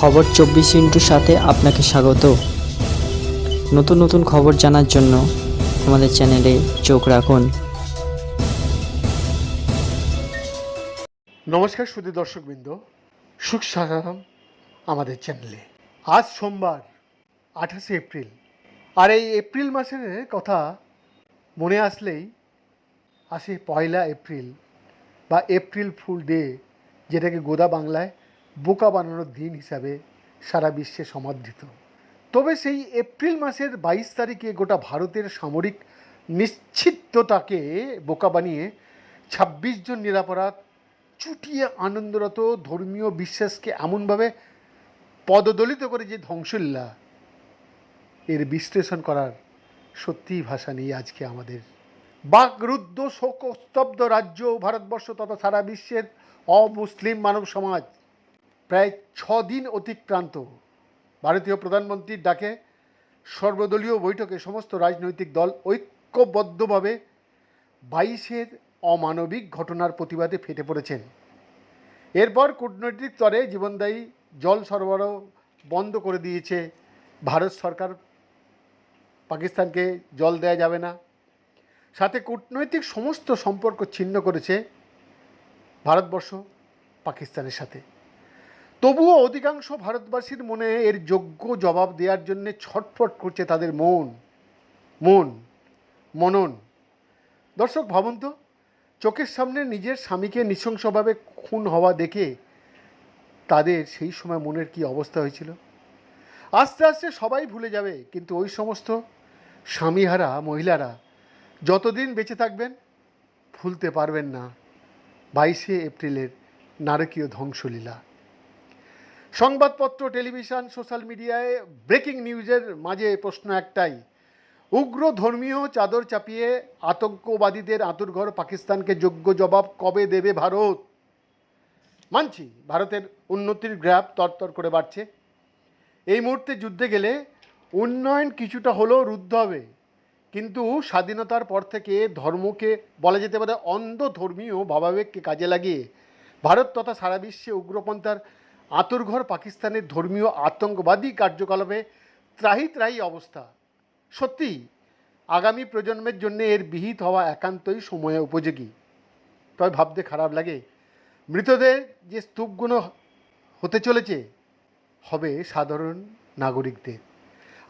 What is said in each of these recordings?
খবর চব্বিশ ইন্টুর সাথে আপনাকে স্বাগত। নতুন নতুন খবর জানার জন্য আমাদের চ্যানেলে চোখ রাখুন। নমস্কার সুদী দর্শকবৃন্দ। সুখ সাধারণ আমাদের চ্যানেলে। আজ সোমবার, আঠাশে এপ্রিল। আর এই এপ্রিল মাসের কথা মনে আসলেই আসে পয়লা এপ্রিল বা এপ্রিল ফুল ডে, যেটাকে গোদা বাংলায় বোকা বানানোর দিন হিসাবে সারা বিশ্বে সমাদৃত। তবে সেই এপ্রিল মাসের বাইশ তারিখে গোটা ভারতের সামরিক নিশ্চিততাকে বোকা বানিয়ে ছাব্বিশ জন নিরাপরাধ চুটিয়ে আনন্দরত ধর্মীয় বিশ্বাসকে এমনভাবে পদদলিত করে যে ধ্বংসলীলা, এর বিশ্লেষণ করার সত্যিই ভাষা নেই আজকে আমাদের। বাকরুদ্ধ শোকস্তব্ধ রাজ্য ভারতবর্ষ তথা সারা বিশ্বের অমুসলিম মানব সমাজ প্রায় ছদিন অতিক্রান্ত। ভারতীয় প্রধানমন্ত্রীর ডাকে সর্বদলীয় বৈঠকে সমস্ত রাজনৈতিক দল ঐক্যবদ্ধভাবে বাইশের অমানবিক ঘটনার প্রতিবাদে ফেটে পড়েছেন। এরপর কূটনৈতিক স্তরে জীবনদায়ী জল সরবরাহ বন্ধ করে দিয়েছে ভারত সরকার। পাকিস্তানকে জল দেয়া যাবে না। সাথে কূটনৈতিক সমস্ত সম্পর্ক ছিন্ন করেছে ভারতবর্ষ পাকিস্তানের সাথে। তবুও অধিকাংশ ভারতবাসীর মনে এর যোগ্য জবাব দেওয়ার জন্যে ছটফট করছে তাদের মন। মন। মনন। দর্শক, ভাবুন তো, চোখের সামনে নিজের স্বামীকে নৃশংসভাবে খুন হওয়া দেখে তাদের সেই সময় মনের কি অবস্থা হয়েছিল? আস্তে আস্তে সবাই ভুলে যাবে, কিন্তু ওই সমস্ত স্বামীহারা, মহিলারা যতদিন বেঁচে থাকবেন, ভুলতে পারবেন না। বাইশে এপ্রিলের নারকীয় ধ্বংসলীলা। সংবাদপত্র, টেলিভিশন, সোশ্যাল মিডিয়ায় ব্রেকিং নিউজের মাঝে প্রশ্ন একটাই, উগ্র ধর্মীয় চাদর চাপিয়ে আতঙ্কবাদীদের আতুরঘর পাকিস্তানকে যোগ্য জবাব কবে দেবে ভারত? মানছি, ভারতের উন্নতির গ্রাফ তরতর করে বাড়ছে। এই মুহূর্তে যুদ্ধে গেলে উন্নয়ন কিছুটা হলেও রুদ্ধ হবে। কিন্তু স্বাধীনতার পর থেকে ধর্মকে বলা যেতে পারে অন্ধ ধর্মীয় ভাবাবেগকে কাজে লাগিয়ে, ভারত তথা সারা বিশ্বে উগ্রপন্থার আতুরঘর পাকিস্তানের ধর্মীয় আতঙ্কবাদী কার্যকলাপে ত্রাহি ত্রাহি অবস্থা। সত্যি আগামী প্রজন্মের জন্য এর বিহিত হওয়া একান্তই সময় উপযোগী। তবে ভাবতে খারাপ লাগে, মৃতদের যে স্তূপগুলো হতে চলেছে, হবে সাধারণ নাগরিকদের।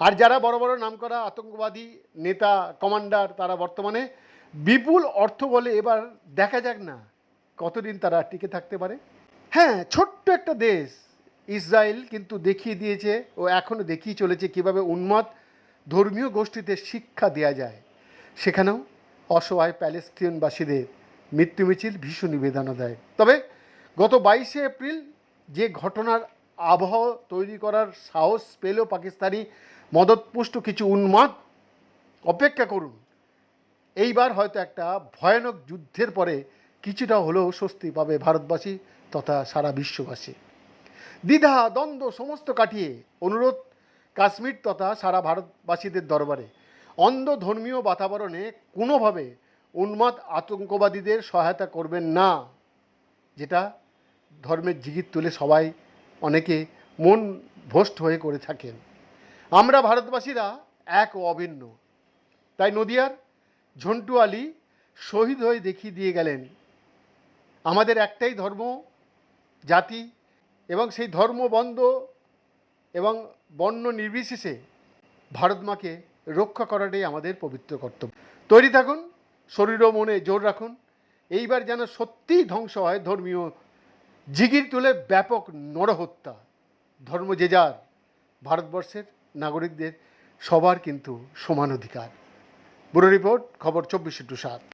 আর যারা বড় বড় নামকরা আতঙ্কবাদী নেতা, কমান্ডার, তারা বর্তমানে বিপুল অর্থ বলে এবার দেখা যাক না, কতদিন তারা টিকে থাকতে পারে। হ্যাঁ ছোট্ট একটা দেশ, ইসরায়েল কিন্তু দেখিয়ে দিয়েছে ও এখনও দেখিয়ে চলেছে কীভাবে উন্মাদ ধর্মীয় গোষ্ঠীতে শিক্ষা দেওয়া যায়। সেখানেও অসহায় প্যালেস্তিনবাসীদের মৃত্যু মিছিল ভীষণ নিবেদনা দেয় তবে গত বাইশে এপ্রিল যে ঘটনার আবহাওয়া তৈরি করার সাহস পেলেও পাকিস্তানি মদতপুষ্ট কিছু উন্মাদ, অপেক্ষা করুন। এইবার হয়তো একটা ভয়ানক যুদ্ধের পরে কিছুটা হলেও স্বস্তি পাবে ভারতবাসী। তথা সারা বিশ্ববাসী। দ্বিধা, দ্বন্দ্ব সমস্ত কাটিয়ে অনুরোধ, কাশ্মীর তথা সারা ভারতবাসীদের দরবারে অন্ধ ধর্মীয় বাতাবরণে কোনোভাবে উন্মাদ আতঙ্কবাদীদের সহায়তা করবেন না, যেটা ধর্মের জিগির তুলে সবাই অনেকে মন ভ্রষ্ট হয়ে করে থাকেন। আমরা ভারতবাসীরা এক ও অভিন্ন। তাই নদিয়ার ঝন্টু আলী শহীদ হয়ে দেখিয়ে দিয়ে গেলেন, আমাদের একটাই ধর্ম জাতি এবং সেই ধর্ম বন্ধ এবং বর্ণ নির্বিশেষে ভারত মাকে রক্ষা করাটাই আমাদের পবিত্র কর্তব্য। তৈরি থাকুন, শরীর ও মনে জোর রাখুন, এইবার যেন সত্যিই ধ্বংস হয় ধর্মীয় জিগির তুলে ব্যাপক নরহত্যা। ধর্ম যে যার, ভারতবর্ষের নাগরিকদের সবার কিন্তু সমান অধিকার। ব্যুরো রিপোর্ট, খবর চব্বিশে টু সাত।